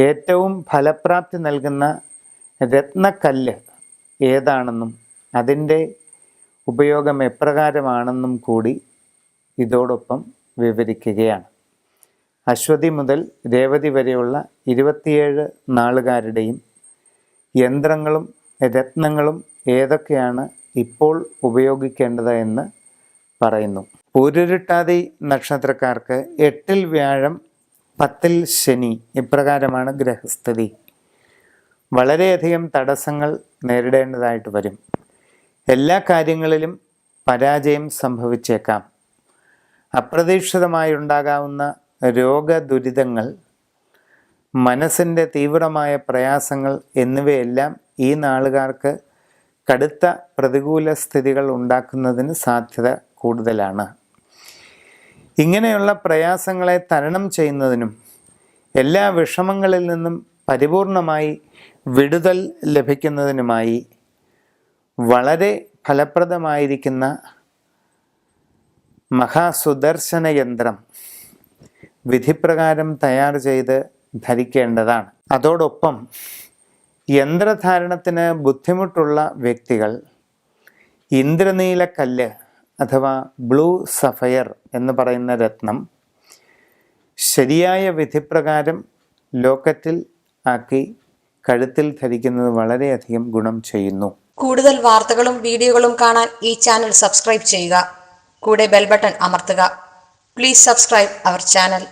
ഏറ്റവും ഫലപ്രാപ്തി നൽകുന്ന രത്നക്കല്ല് ഏതാണെന്നും അതിന്റെ ഉപയോഗം എപ്രകാരമാണെന്നും കൂടി ഇതോടൊപ്പം വിവരിക്കുകയാണ്. അശ്വതി മുതൽ രേവതി വരെയുള്ള ഇരുപത്തിയേഴ് നാളുകാരുടെയും യന്ത്രങ്ങളും രത്നങ്ങളും ഏതൊക്കെയാണ് ഇപ്പോൾ ഉപയോഗിക്കേണ്ടത് എന്ന് പറയുന്നു. പൂരുരുട്ടാതി നക്ഷത്രക്കാർക്ക് എട്ടിൽ വ്യാഴം പത്തിൽ ശനി ഇപ്രകാരമാണ് ഗ്രഹസ്ഥിതി. വളരെയധികം തടസ്സങ്ങൾ നേരിടേണ്ടതായിട്ട് വരും. എല്ലാ കാര്യങ്ങളിലും പരാജയം സംഭവിച്ചേക്കാം. അപ്രതീക്ഷിതമായി ഉണ്ടാകാവുന്ന രോഗദുരിതങ്ങൾ മനസ്സിന്റെ തീവ്രമായ പ്രയാസങ്ങൾ എന്നിവയെല്ലാം ഈ നാളുകാർക്ക് കടുത്ത പ്രതികൂല സ്ഥിതികൾ ഉണ്ടാക്കുന്നതിന് സാധ്യത കൂടുതലാണ്. ഇങ്ങനെയുള്ള പ്രയാസങ്ങളെ തരണം ചെയ്യുന്നതിനും എല്ലാ വിഷമങ്ങളിൽ നിന്നും പരിപൂർണമായി വിടുതൽ ലഭിക്കുന്നതിനുമായി വളരെ ഫലപ്രദമായിരിക്കുന്ന മഹാസുദർശന യന്ത്രം വിധിപ്രകാരം തയ്യാർ ചെയ്ത് ധരിക്കേണ്ടതാണ്. അതോടൊപ്പം യന്ത്രധാരണത്തിന് ബുദ്ധിമുട്ടുള്ള വ്യക്തികൾ ഇന്ദ്രനീലക്കല്ല് അഥവാ ബ്ലൂ സഫയർ എന്ന് പറയുന്ന രത്നം ശരിയായ വിധിപ്രകാരം ലോക്കറ്റിൽ ആക്കി കഴുത്തിൽ ധരിക്കുന്നത് വളരെയധികം ഗുണം ചെയ്യുന്നു. കൂടുതൽ വാർത്തകളും വീഡിയോകളും കാണാൻ ഈ ചാനൽ സബ്സ്ക്രൈബ് ചെയ്യുക. കൂടെ ബെൽബട്ടൺ അമർത്തുക. Please subscribe our channel